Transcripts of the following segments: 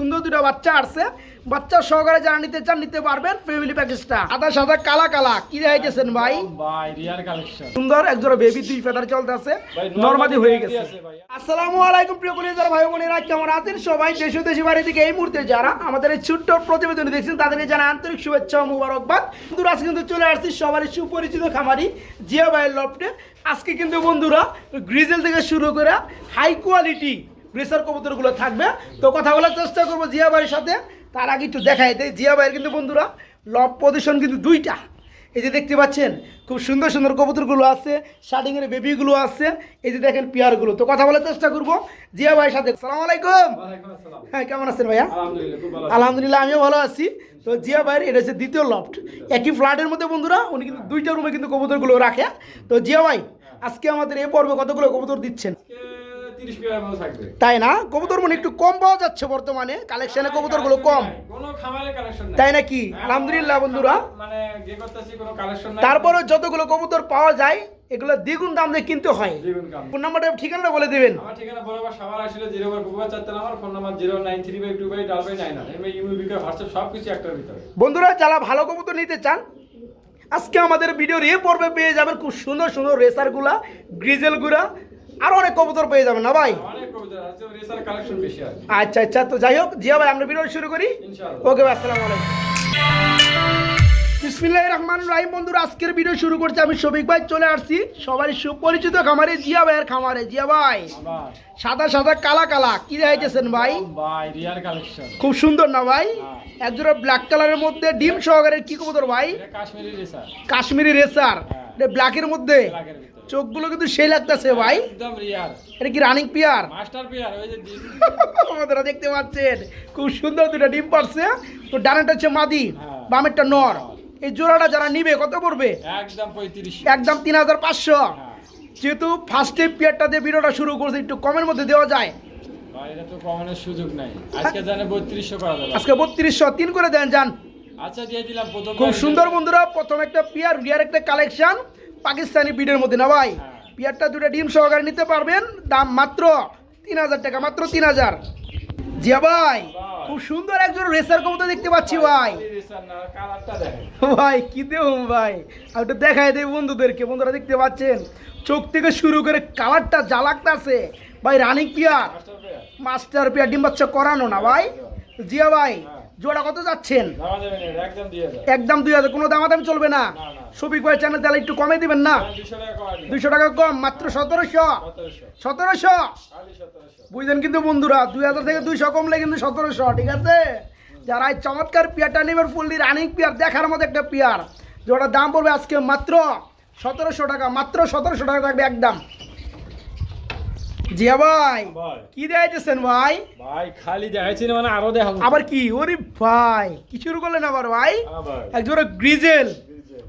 সুন্দর দুটো বাচ্চা আসছে। বাচ্চা সহকারে যারা নিতে চান নিতে পারবেন ফ্যামিলি প্যাকেজটা সাদা সাদা কালা কালা। কি দেখাইতেছেন ভাই? ভাই রিয়ার কালেকশন সুন্দর একজোড়া বেবি দুই ফেদার চলতে আছে নর্মাদি হয়ে গেছে। আসসালামু আলাইকুম প্রিয় কলিজার ভাই বোনেরা কেমন আছেন সবাই? দেশ দেশি বাড়ি থেকে এই মুহূর্তে যারা আমাদের এই ছোট্ট প্রতিবেদন দেখছেন তাদেরকে জানা আন্তরিক শুভেচ্ছা ও মুবারকবাদ। বন্ধুরা আজকে কিন্তু চলে আসছি সবারই সুপরিচিত খামারি জিয়া ভাইয়ের লফটে আজকে কিন্তু বন্ধুরা গ্রিজেল থেকে শুরু করে হাই কোয়ালিটি ব্রেসার কবুতরগুলো থাকবে। তো কথা বলার চেষ্টা করব জিয়া ভাইয়ের সাথে। তার আগে একটু দেখাই দেয় জিয়া ভাইয়ের কিন্তু বন্ধুরা লব পজিশন কিন্তু দুইটা। এই যে দেখতে পাচ্ছেন খুব সুন্দর সুন্দর কবুতরগুলো আছে শার্টিংয়ের বেবিগুলো আছে এই যে দেখেন পেয়ারগুলো। তো কথা বলার চেষ্টা করব জিয়া ভাইয়ের সাথে। সালাম আলাইকুম। হ্যাঁ কেমন আছেন ভাইয়া? আলহামদুলিল্লাহ আমিও ভালো আছি। তো জিয়া ভাইয়ের এটা হচ্ছে দ্বিতীয় লফট একই ফ্ল্যাটের মধ্যে বন্ধুরা উনি কিন্তু দুইটা রুমে কিন্তু কবুতরগুলো রাখে। তো জিয়া ভাই আজকে আমাদের এই পর্বে কতগুলো কবুতর দিচ্ছেন? আজকে 30 মতো থাকবে। তাই না? কবুতর মনে একটু কম পাওয়া যাচ্ছে বর্তমানে। কালেকশনে কবুতরগুলো কম। কোনো খামারে কালেকশন নাই। তাই নাকি? আলহামদুলিল্লাহ বন্ধুরা। মানে গে করতেছি কোনো কালেকশন নাই। তারপরে যতগুলো কবুতর পাওয়া যায় এগুলো দ্বিগুণ দাম দিয়ে কিনতে হয়। ফোন নাম্বারটা ঠিকানাটা বলে দিবেন। আমার ঠিকানা বরাবর আসলে zero bar phone number zero nine three by two by ডাল বাই নাইন বিকার হোয়াটসঅ্যাপ সব কিছু একটার ভিতরে। বন্ধুরা যারা ভালো কবুতর নিতে চান আজকে আমাদের ভিডিওর এ পর্বে পেয়ে যাবেন খুব সুন্দর সুন্দর রেসারগুলা গ্রিজেলগুলা আরও অনেক কবুতর পেয়ে যাবেন না ভাই? আচ্ছা আচ্ছা তো যাই হোক জিয়া ভাই আমরা ভিডিও শুরু করি? ওকে ভাই আসসালামু আলাইকুম। বিসমিল্লাহ রহমান রাহিম বন্ধুরা আজকের ভিডিও শুরু করছি আমি শফিক ভাই চলে আসছি সবারই সুপরিচিত খামারে জিয়া ভাইয়ের খামারে। জিয়া ভাই সাদা সাদা কালা কালা কি দেখাইতেছেন ভাই? খুব সুন্দর না ভাই। একজোড়া ব্ল্যাক কালারের মধ্যে ডিম সহকারে কি কবুতর ভাই? কাশ্মীরি রেসার। কাশ্মীরি রেসার। ব্ল্যাকের মধ্যে? চোখগুলো কিন্তু সেই লাগতেছে ভাই। একদম রিয়ার এটা কি রানিং পিয়ার মাস্টার পেয়ার ওই যে আমাদেরা দেখতে পাচ্ছেন খুব সুন্দর দুটো ডিম পারছে। তো ডানাটা হচ্ছে মাদি হ্যাঁ। বামেরটা নর। এই জোড়াটা যারা নিবে কত পড়বে? একদম পঁয়ত্রিশ। একদম তিন হাজার পাঁচশো। হ্যাঁ। যেহেতু ফার্স্টে পিয়ারটা দিয়ে ভিডিওটা শুরু করছে একটু কমের মধ্যে দেওয়া যায়। ভাই এটা তো কমানোর সুযোগ নাই। আজকে জানে বত্রিশশো করা যাবে। আজকে বত্রিশশো তিন করে দেন যান। আচ্ছা দিয়ে দিলাম প্রথম খুব সুন্দর বন্ধুরা প্রথম একটা পিয়ার রিয়ার একটা কালেকশন পাকিস্তানি বিডের মধ্যে না ভাই? হ্যাঁ। পিয়ারটা দুটো ডিম সহকারে নিতে পারবেন। দাম মাত্র তিন হাজার টাকা মাত্র তিন হাজার। জিয়া ভাই খুব সুন্দর একজন রেসার কবুতর দেখতে পাচ্ছি ভাই ভাই। কি দেব ভাই? আমি একটু দেখাই দেব বন্ধুদেরকে বন্ধুরা দেখতে পাচ্ছেন? চোখ থেকে শুরু করে কালারটা জ্বালাকতাছে ভাই running pair. Master pair. Master pair ডিম বাচ্চা করানো না ভাই? জিয়া ভাই জোড়া কত যাচ্ছেন? একদম দুই হাজার। কোনো দামাদামি চলবে না। শফিক ভাই চ্যানেল তাহলে একটু কমে দিবেন না। দুইশো টাকা কম মাত্র সতেরোশো। সতেরোশো। বুঝলেন কিন্তু বন্ধুরা দুই হাজার থেকে দুইশো কমলে কিন্তু সতেরোশো ঠিক আছে? যারা এই চমৎকার পিয়ারটা নেবেন ফুললি রানিং পিয়ার দেখার মতো একটা পিয়ার। যেটার দাম পড়বে আজকে মাত্র সতেরোশো টাকা মাত্র সতেরোশো টাকা থাকবে একদম। জিয়া ভাই কি দেখাইতেছেন ভাই? ভাই খালি দেখাইছি মানে আরও দেখাবো। আবার কি? ওরে ভাই কি শুরু করলেন আবার ভাই? একজোড়া গ্রিজেল।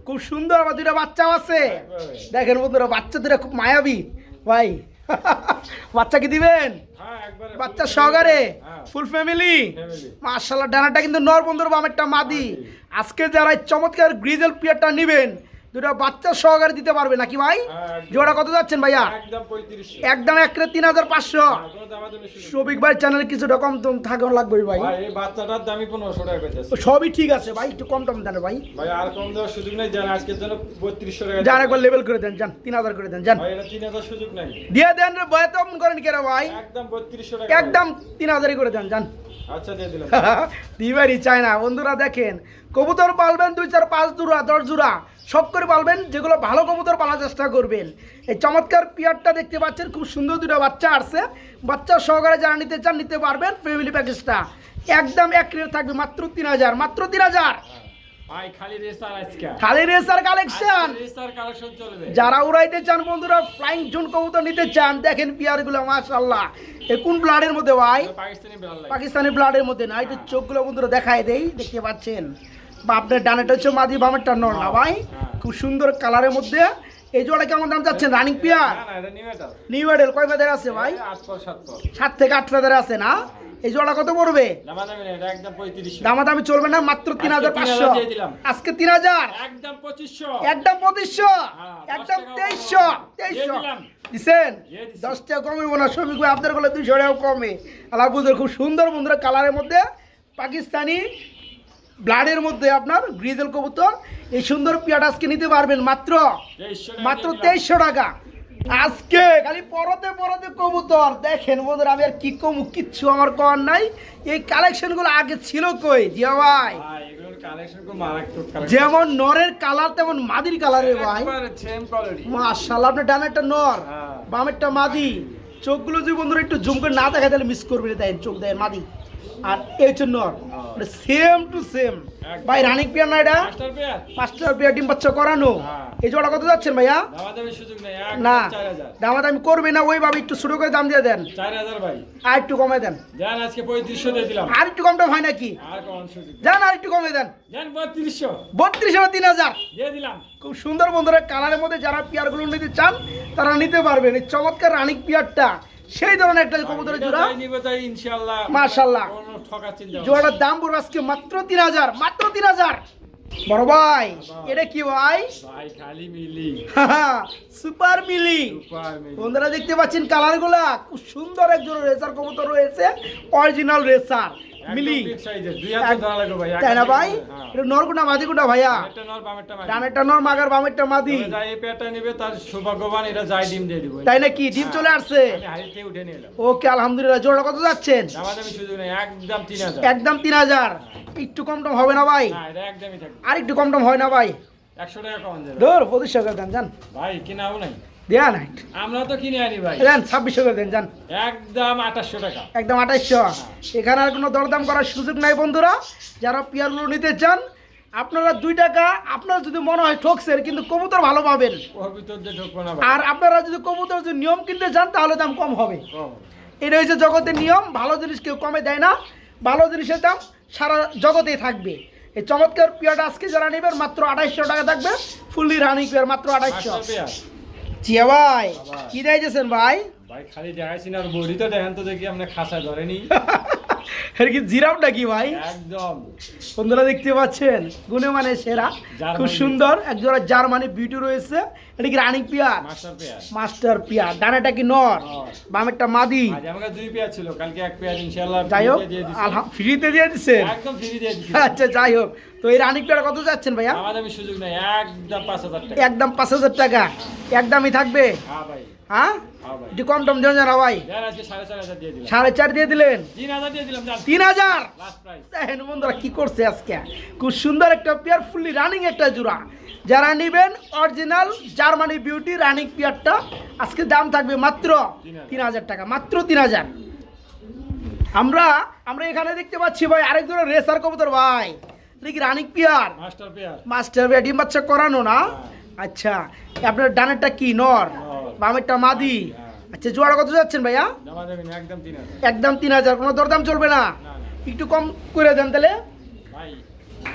খুব সুন্দর আমার দুইটা বাচ্চাও আছে। দেখেন বন্ধুরা বাচ্চা দুটা খুব মায়াবী। ভাই বাচ্চা কি দিবেন? হ্যাঁ বাচ্চা সহকারে। হ্যাঁ। ফুল ফ্যামিলি মার্শাল্লাহ ডানাটা কিন্তু নর বন্ধুর বামেরটা মাদি। আজকে যারা এই চমৎকার গ্রিজেল পিয়ারটা নেবেন দুটা বাচ্চা সহকারে দিতে পারবে নাকি ভাই? জোড়া কত যাচ্ছেন ভাইয়া? একদম একরে তিন হাজার পাঁচশো। শফিক ভাই চ্যানেল কিছুটা কম টম থাকা লাগবে ভাই। ভাই বাচ্চাটার দামই পনেরোশো টাকা সবই ঠিক আছে ভাই একটু কম টম দেন ভাই। ভাই আর কম দেওয়ার সুযোগ নেই। জান আজকের জন্য বত্রিশশো টাকা যান একবার লেভেল করে দেন যান তিন হাজার করে দেন যান। তিন হাজার সুযোগ নেই। দিয়ে দেন রে ভয় তো করেন কেন ভাই। একদম বত্রিশশো টাকা। একদম তিন হাজারই করে দেন যান। দিবারই চায় না। বন্ধুরা দেখেন, কবুতর পালবেন দুই চার, পাঁচ জোড়া, দশ জোড়া, সব করে পালবেন, যেগুলো ভালো কবুতর পালার চেষ্টা করবেন। এই চমৎকার পিয়ারটা দেখতে পাচ্ছেন, খুব সুন্দর দুটো বাচ্চা আসছে। বাচ্চা সহকারে যারা নিতে চান, নিতে পারবেন ফ্যামিলি প্যাকেজটা একদম এক রেট থাকবে, মাত্র তিন হাজার, মাত্র তিন হাজার। খালি রেসার কালেকশন যারা উড়াইতে চান বন্ধুরা ফ্লাইং জোন কবুতর নিতে চান দেখেন মাশাল্লাহ এ কোন ব্লাডের মধ্যে ভাই? পাকিস্তানি ব্লাডের মধ্যে না চোখগুলো বন্ধুরা দেখায় দেই দেখতে পাচ্ছেন। বা আপনার ডানেটা হচ্ছে মাদি বামেরটা নর না ভাই? খুব সুন্দর কালারের মধ্যে। এই জোড়া কেমন দাম যাচ্ছেন রানিং পিয়ার নিউ মডেল কয় ফেদার আছে ভাই? সাত থেকে আট ফেদার আছে না? এই জোড়া কত পড়বে? দামাদামি চলবে না মাত্র তিন হাজার পাঁচশো। 3000 দিয়ে দিলাম। আজকে তিন হাজার? একদম পঁচিশশো। একদম পঁচিশশো? হ্যাঁ, একদম তেইশশো? তেইশশো। দিচ্ছেন দশ টাকা কমে না ভাই আপনারগুলো দুইশো টাকা কমে। আল্লাহ বুঝতে খুব সুন্দর বন্ধুরা কালারের মধ্যে পাকিস্তানি ব্লাডের মধ্যে আপনার গ্রিজেল কবুতর। এই সুন্দর পিয়াটা আজকে নিতে পারবেন মাত্র? মাত্র তেইশশো টাকা। আজকে খালি পরতে পরতে কবুতর। দেখেন বন্ধুরা আমি আর কি কমু কিচ্ছু আমার কর নাই। এই কালেকশনগুলো আগে ছিল কই জিয়া ভাই। যেমন নরের কালার তেমন মাদির কালারের ভাই। same আপনার ডান একটা নর হ্যাঁ। বামেরটা মাদি। চোখগুলো যদি বন্ধুরা একটু জুম করে না দেখা তাহলে মিস করবে দেন চোখ দেয় মাদি। আর এই জন্য সেম টু সেম ভাই রানিক পিয়ার না এটা? পাঁচটা পেয়ার ডিম বাচ্চা করানো। হ্যাঁ। এই জোড়া কত যাচ্ছেন ভাইয়া? না 4000 দামাদামি করবে না ওইভাবে একটু ছোট করে দাম দিয়ে দেন। আর একটু কমে দেন। দেন আজকে 3500 দিয়ে দিলাম। আর একটু কম টম হয় নাকি। যান আর একটু কমে দেন। দেন 3200 বত্রিশ তিন হাজার। খুব সুন্দর বন্ধুরা কালারের মধ্যে যারা পিয়ারগুলো নিতে চান তারা নিতে পারবেন। এই চমৎকার রানিক পিয়ারটা সেই ধরনের একটা কবুতরের জোড়া। যাই জোড়াটার দাম পড়বে আজকে মাত্র তিন হাজার মাত্র তিন হাজার। বড় ভাই এটা কি ভাই? সুপার মিলি। বন্ধুরা দেখতে পাচ্ছেন কালারগুলা খুব সুন্দর একজন রেসার কবুতর রয়েছে অরিজিনাল রেসার মিলি। তাই না ভাই? হ্যাঁ। মাদি কুটা ভাইয়া। ডানেরটা নর মাগার বামেরটা মাদি। এই নিবে তার সৌভাগ্যবান এটা যাই ডিম দিয়ে দিব। তাই নাকি? ডিম চলে আসছে। ওকে আলহামদুলিল্লাহ। জোড়া কত যাচ্ছেন? একদম তিন হাজার। একদম তিন হাজার। একটু কম টম হবে না ভাই? না আর একটু কম টম হয় না ভাই? একশো টাকা কম ধর পঁচিশশো করে দেন যান। ভাই নাই দেন আমরা তো কিনে আনি ভাই। দেন ছাব্বিশশো করে দেন যান। একদম আঠাশশো টাকা। একদম আঠাইশশো এখানে আর কোনো দরদাম করার সুযোগ নাই বন্ধুরা। যারা পিয়ারগুলো নিতে চান আপনারা দুই টাকা আপনার যদি মনে হয় ঠকছেন কিন্তু কবুতর ভালো পাবেন। দিয়ে আর আপনারা যদি কবুতর যদি নিয়ম কিনতে চান তাহলে দাম কম হবে। এটা হচ্ছে জগতের নিয়ম ভালো জিনিস কেউ কমে দেয় না। ভালো জিনিসের দাম সারা জগতেই থাকবে। এই চমৎকার পিয়াটা আজকে যারা নেবেন মাত্র আঠাইশশো টাকা থাকবে। ফুললি রানিং পিয়ার মাত্র আঠাইশশো। চিয়া ভাই কি দিয়েছেন ভাই? ভাই খালি দেখাইছি না আর বডি তো দেখেন তো দেখি আপনি খাসা ধরেনি। এর কি জিরাফ নাকি ভাই? একদম। বন্ধুরা দেখতে পাচ্ছেন? গুণে মানে সেরা। খুব সুন্দর। একজোড়া জার্মানি বিউটি রয়েছে। এটা কি রানিং পিয়ার মাস্টার পিয়ার ডানাটা কি নর। বামেরটা মাদি। দুই পেয়ার ছিল। কালকে এক পেয়ার ইনশাআল্লাহ যাই হোক ফ্রিতে দিয়ে ফ্রিতে দিয়ে দিচ্ছেন একদম ফ্রি দিয়ে দিছি। আচ্ছা যাই হোক। তো এই রানিং পেয়ার কত যাচ্ছেন ভাইয়া? আমাদের সুযোগ নেই। একদম পাঁচ হাজার টাকা। একদম পাঁচ হাজার টাকা। একদমই থাকবে? হ্যাঁ ভাই। হ্যাঁ? হ্যাঁ একটু কম টম দেন জানা ভাই। সাড়ে চার দিয়ে দিলেন? তিন হাজার দেখেন বন্ধুরা কি করছে আজকে। খুব সুন্দর একটা পেয়ার ফুললি রানিং একটা জোড়া। যারা নেবেন অরিজিনাল জার্মানি বিউটি রানিং পেয়ারটা আজকে দাম থাকবে মাত্র তিন হাজার। টাকা মাত্র তিন হাজার। আমরা আমরা এখানে দেখতে পাচ্ছি ভাই আরেক ধরনের রেসার কবুতর ভাই। এটা কি running pair master pair master pair ডিম বাচ্চা করানো না? আচ্ছা আপনার ডানেরটা কি? নর। বামেরটা মাদি। হ্যাঁ। আচ্ছা জোড়া কত যাচ্ছেন ভাইয়া? একদম তিন হাজার। কোনো দরদাম চলবে না? একটু কম করে দেন তাহলে।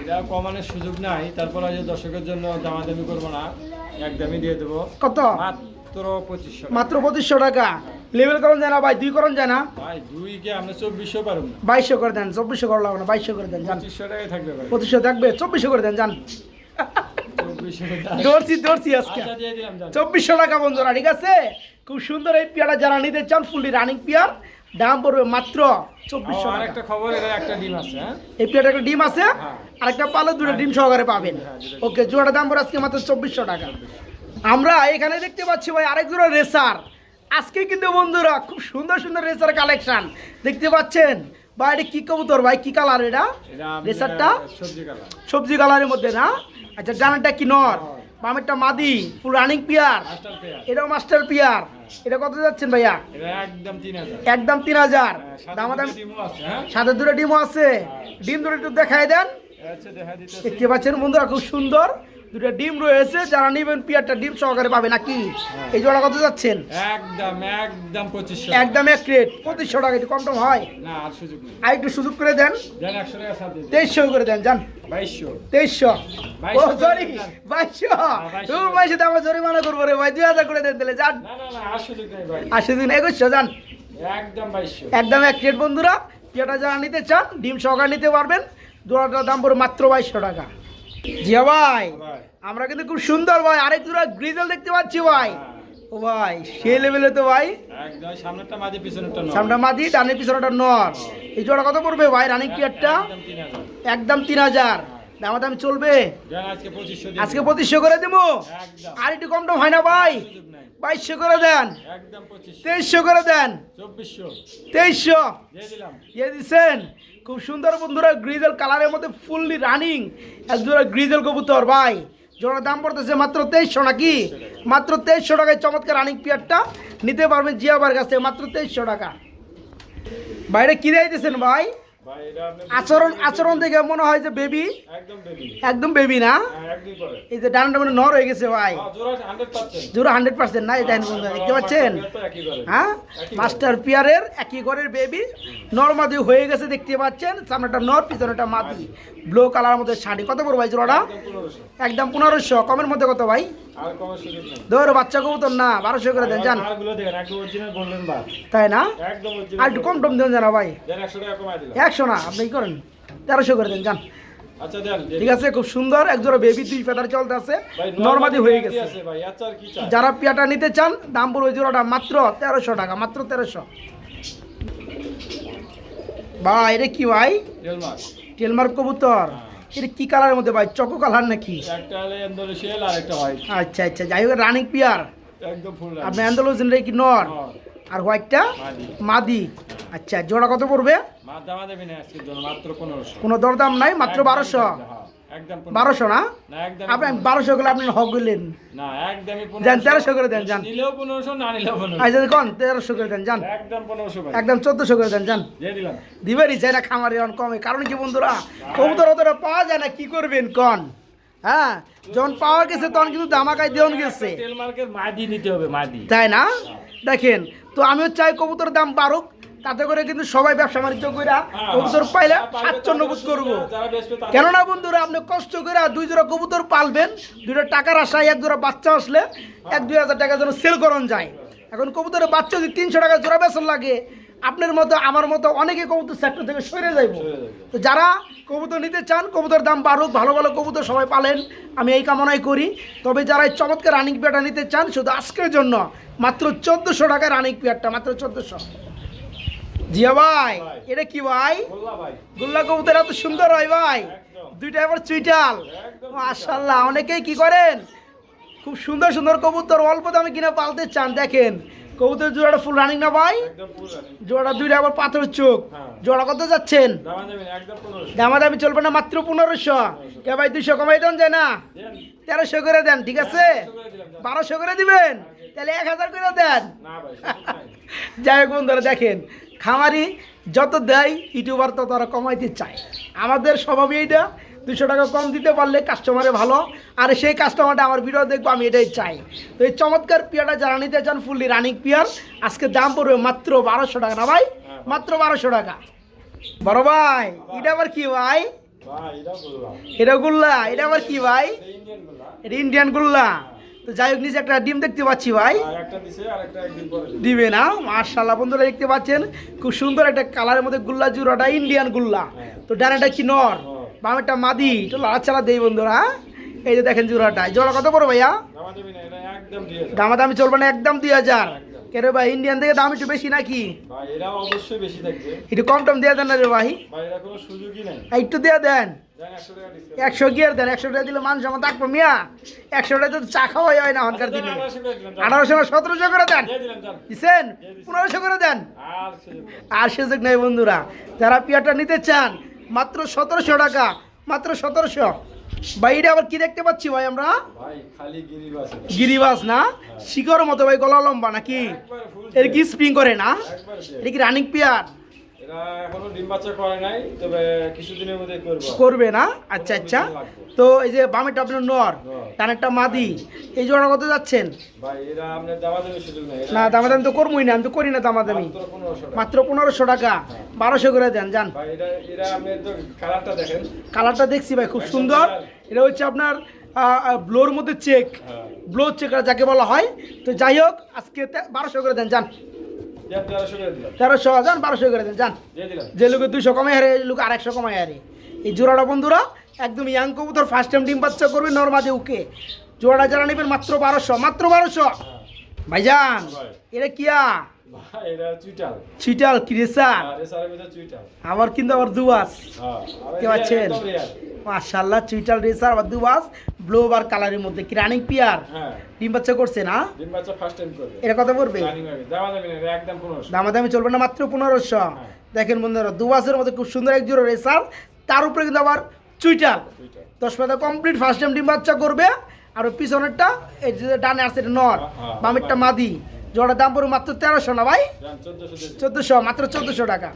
এটা কমানোর সুযোগ নাই তারপর যে দর্শকের জন্য দামাদামি করব না একদমই দিয়ে দেবো। কত? মাত্র পঁচিশশো। মাত্র পঁচিশশো টাকা। লেভেল করুন যায় না ভাই দুই করুন যায় না। ভাই দুই কে আমরা চব্বিশশো পারব না? বাইশশো করে দেন চব্বিশশো করে লাগবে না বাইশশো করে দেন পঁচিশশো টাকায় থাকবে পঁচিশশো থাকবে চব্বিশশো করে দেন যান। আজকে। আচ্ছা যান চব্বিশশো টাকা বন্ধুরা ঠিক আছে? খুব সুন্দর এই পেয়ারা যারা নিতে চান ফুললি রানিং পেয়ার দাম পড়বে মাত্র চব্বিশশো একটা খবর একটা ডিম আছে হ্যাঁ? এই পেয়ারটা একটা ডিম আছে হ্যাঁ। আর একটা পালো দুটো ডিম সহকারে পাবেন। হ্যাঁ, ওকে জোড়া দাম পড়ে আজকে মাত্র চব্বিশশো টাকা। আমরা এখানে দেখতে পাচ্ছি ভাই আরেক জোড়া রেসার। আজকে কিন্তু বন্ধুরা খুব সুন্দর সুন্দর রেসার কালেকশন। দেখতে পাচ্ছেন? ভাই এটা কি কবুতর ভাই? কি কালার এটা? রেসারটা? সবজি কালার। সবজি কালারের মধ্যে না? আচ্ছা ডানাটা কি নর? বামেরটা মাদি ফুল রানিং পিয়ার এটাও মাস্টার পিয়ার এটা কত যাচ্ছেন ভাইয়া? একদম তিন হাজার। দাম দাম হাজার। হ্যাঁ, দামাদাম দুটো ডিমও আছে হ্যাঁ? সাথে দূরে ডিমও আছে। ডিম দূরে একটু দেখাই দেন। দিতেছি দেখতে পাচ্ছেন বন্ধুরা খুব সুন্দর। দুটো ডিম রয়েছে যারা নেবেন পিয়ারটা ডিম সহকারে পাবে নাকি? এই জোড়া কত যাচ্ছেন? একদম একদম পঁচিশশো। একদম এক রেট পঁচিশশো টাকা একটু কম টম হয়? না আর সুযোগ নেই। আর একটু সুযোগ করে দেন। দেন একশো টাকা তেইশশো করে দেন যান। বাইশশো। তেইশশো। ও বাইশশো করে সরি দেন। বাইশশো। বাইশশো তুমি বাইশশো আমার জরিমানা করব রে ভাই দুই হাজার করে দেন তাহলে যান। না না না আর সুযোগ নেই ভাই। আর সেদিন একুশশো যান। একদম বাইশশো। একদম এক রেট বন্ধুরা। যারা নিতে চান ডিম সহকারে নিতে পারবেন। জোড়াটার দাম পড়ে মাত্র বাইশশো টাকা। জিয়া ভাই আমরা কিন্তু খুব সুন্দর ভাই আরেক দুটো গ্রিজেল দেখতে পাচ্ছি ভাই। হ্যাঁ, ও ভাই সে লেভেলে তো ভাই। একদম সামনেরটা মাঝে পিছনেরটা নয়। সামনে মাদি ডানের পিছনেটা নর। এই জোড়া কত পড়বে ভাই রানিং পিয়ারটা একদম তিন হাজার। একদম তিন হাজার দামা দাম চলবে আজকে পঁচিশশো করে দেবো? আর একটু কম টম হয় না ভাই? বাইশশো করে দেন। তেইশশো করে দেন। তেইশশো। দিয়ে দিচ্ছেন খুব সুন্দর বন্ধুরা গ্রিজেল কালারের মধ্যে ফুললি রানিং এক জোড়া গ্রিজেল কবুতর ভাই। জোড়ার দাম পড়তেছে মাত্র তেইশশো নাকি? মাত্র তেইশশো টাকায় চমৎকার রানিং পিয়ারটা নিতে পারবেন জিয়াবার কাছ থেকে মাত্র তেইশশো টাকা। বাইরে কি দিতেছেন ভাই? আচরণ আচরণ দেখে মনে হয় যে বেবি একদম বেবি না? হ্যাঁ এই যে ডানটা মানে নর হয়ে গেছে ভাই। হ্যাঁ, জোড়া হান্ড্রেড পার্সেন্ট না বন্ধুরা দেখতে পাচ্ছেন? হ্যাঁ মাস্টার পিয়ারের একই ঘরের বেবি নর্মাদি হয়ে গেছে দেখতে পাচ্ছেন? সামনেটা নর পিছনেটা মাদি। ব্লু কালার মধ্যে শাড়ি। কত বড় ভাই জোড়াটা? একদম পনেরোশো। কমের মধ্যে কত ভাই? ধরো বাচ্চা কবুতর না বারোশো করে দেন বা তাই না? আর কম টম দেন জানা ভাই। একশো একশো না আপনি কি করেন? তেরোশো করে দেন যান। আচ্ছা ঠিক আছে খুব সুন্দর এক জোড়া বেবি দুই ফেদার চলতে আছে। নর্মাদি হয়ে গেছে। যারা পিয়াটা নিতে চান দাম পড়বে জোড়াটা মাত্র তেরোশো টাকা মাত্র তেরোশো। ভাই এটা কি ভাই? টেলমার্ক কবুতর। এটা কি কালারের মধ্যে ভাই? চকো কালার নাকি? আচ্ছা আচ্ছা যাই হোক রানিং পিয়ার আপনি অ্যান্ডালোজেন কি নর। আর হোয়াইটটা? মাদি। আচ্ছা জোড়া কত পড়বে? কোনো দরদাম নাই মাত্র বারোশো। বারোশো না? আপনি বারোশো গুলো আপনি হক গেলেন না যান তেরোশো করে দেন যান। আচ্ছা কোন তেরোশো করে দেন যান। একদম চোদ্দশো করে দেন যান। দিবেনই চাই না খামারি অন কমে। কারণ কি বন্ধুরা কবুতর অতটা পাওয়া যায় না কি করবেন কন? হ্যাঁ যখন পাওয়া গেছে তখন কিন্তু দামাকায় দেওয়ান গেছে। তাই না? দেখেন তো আমিও চাই কবুতর দাম বাড়ুক তাতে করে কিন্তু সবাই ব্যবসা বাণিজ্য করে কবুতর পাইলে স্বাচ্ছন্দ্য বোধ করব। কেননা বন্ধুরা আপনি কষ্ট করে দুই জোড়া কবুতর পালবেন দুইটা টাকার আশায় এক জোড়া বাচ্চা আসলে এক দুই হাজার টাকা যেন সেল করন যায়। এখন কবুতরের বাচ্চা যদি তিনশো টাকা জোড়া বেসন লাগে আপনার মতো আমার মতো অনেকে কবুতর সেক্টর থেকে সরে যাইব। তো যারা কবুতর নিতে চান কবুতর দাম বাড়ুক ভালো ভালো কবুতর সবাই পালেন। আমি এই কামনাই করি। তবে যারা এই চমৎকার রানিং পেয়ারটা নিতে চান শুধু আজকের জন্য মাত্র চোদ্দোশো টাকায় রানিং পেয়ারটা মাত্র চোদ্দোশো। জিয়া ভাই। এটা কি ভাই? গোল্লা কবুতর এত সুন্দর হয় ভাই। দুইটা এবার চুইটাল। মাশাল্লাহ অনেকেই কি করেন? খুব সুন্দর সুন্দর কবুতর অল্প দামে কিনে পালতে চান দেখেন। কবুতর জোড়াটা ফুল রানিং না ভাই? জোড়া দুইটা আবার পাথর চোখ। হ্যাঁ। জোড়া কত যাচ্ছেন? দামা দামা চলবে না মাত্র পনেরোশো। কে ভাই দুইশো কমাই দেন যায় না? তেরোশো করে দেন ঠিক আছে? যান। বারোশো করে দিবেন? তাহলে এক হাজার করে দেন। যাই হোক বন্ধুরা দেখেন খামারি যত দেয় ইউটিউবার তত তারা কমাইতে চায়। আমাদের স্বভাবই এইটা। দুশো টাকা কম দিতে পারলে কাস্টমারে ভালো। আর সেই কাস্টমারটা আমার ভিডিও দেখব আমি এটাই চাই। তো এই চমৎকার পিয়াটা যারা নিতে চান ফুললি রানিং পিয়ার আজকে দাম পড়বে মাত্র বারোশো টাকা না ভাই? মাত্র বারোশো টাকা। বড় ভাই এটা আবার কি ভাই? এটা গুল্লা। এটা আবার কি ভাই? এটা ইন্ডিয়ান গুল্লা। তো যাই হোক নিচে একটা ডিম দেখতে পাচ্ছি ভাই। দিবে। দিবে না মার্শাল্লাহ বন্ধুরা দেখতে পাচ্ছেন খুব সুন্দর একটা কালারের মধ্যে গুল্লা জুড়াটা ইন্ডিয়ান গুল্লা। তো ডানাটা কি নর। বামেরটা মাদি, একটু লাড়াচাড়া দেই বন্ধুরা হ্যাঁ? এই যে দেখেন জোড়াটা, এই জোড়া কত বড় ভাইয়া দামা। দামা চলবে না, একদম দুই হাজার কেন ভাই ইন্ডিয়ান থেকে দাম একটু বেশি নাকি একটু কম টম দিয়ে দেন না রে ভাই একটু দিয়ে দেন একশো গিয়ার দেন, একশো টাকা দিলে মানুষ আমার থাকব মিয়া একশো টাকা তো চা খাওয়াই হয় না এখনকার দিনে আঠারোশো করে না সতেরোশো করে দেন। দিচ্ছেন পনেরোশো করে দেন। আর সুযোগ নেই বন্ধুরা যারা পিয়াটা নিতে চান মাত্র সতেরোশো টাকা মাত্র সতেরোশো। বাইরে আবার কি দেখতে পাচ্ছি ভাই আমরা? গিরিবাস না? শিকর মতো ভাই গলা লম্বা নাকি? এর কি স্প্রিং করে না? এটা কি রানিং পিয়ার এরা এখনও ডিম বাচ্চা করে নাই তবে কিছুদিনের মধ্যে করব। করবে না? আচ্ছা আচ্ছা। তো এই যে বামেটা আপনার নর কানেরটা মাদি এই জোড়া কত যাচ্ছেন? ভাই এরা আপনার দামাদামি সুযোগ নেই। না দামাদামি তো করবোই না আমি তো করি না দামাদামি। মাত্র 1500 টাকা। মাত্র পনেরোশো টাকা। বারোশো করে দেন যান। ভাই এরা এরা আপনি তো কালারটা দেখেন। কালারটা দেখছি ভাই খুব সুন্দর। এটা হচ্ছে আপনার ব্লোর মধ্যে চেক। হ্যাঁ। ব্লো চেক যাকে বলা হয়। তো যাই হোক আজকে বারোশো করে দেন যান। তেরোশো যান বারোশো করে দেন যান। যে লোকে দুইশো কমে হারে লোক আরেকশো কমায় হারে। এই জোড়াটা বন্ধুরা একদম ইয়াং কবুতর ফার্স্ট টাইম ডিম বাচ্চা করবে নর্মাদে ওকে জোড়াটা যারা নেবেন মাত্র বারোশো মাত্র বারোশো। হ্যাঁ। ভাইজান ভাই। এটা কিয়া চিটাল চুইটাল। আবার কিন্তু আবার দুয়াস হ্যাঁ কে পাচ্ছেন? মাশাল্লাহ চুইটাল রেসার আবার দুবাস ব্লু আর কালারের মধ্যে কি রানিং পিয়ার হ্যাঁ। ডিম বাচ্চা করছে না? ডিম বাচ্চা ফার্স্ট টাইম করবে। এটা দামাদামি নেই একদম পনেরোশো। দামাদামি চলবে না মাত্র পনেরোশো। দেখেন বন্ধুরা দুবাসের মধ্যে খুব সুন্দর এক জোড়া রেসার তার উপরে কিন্তু আবার চুইটাল চুইটাল দশ পাতা কমপ্লিট ফার্স্ট টাইম ডিম বাচ্চা করবে আর পিছনেরটা এই যে ডানে আসছে এটা নর হ্যাঁ, বামেরটা মাদি। জোড়ার দাম পড়বে মাত্র তেরোশো না ভাই। চোদ্দোশো মাত্র চোদ্দোশো টাকা।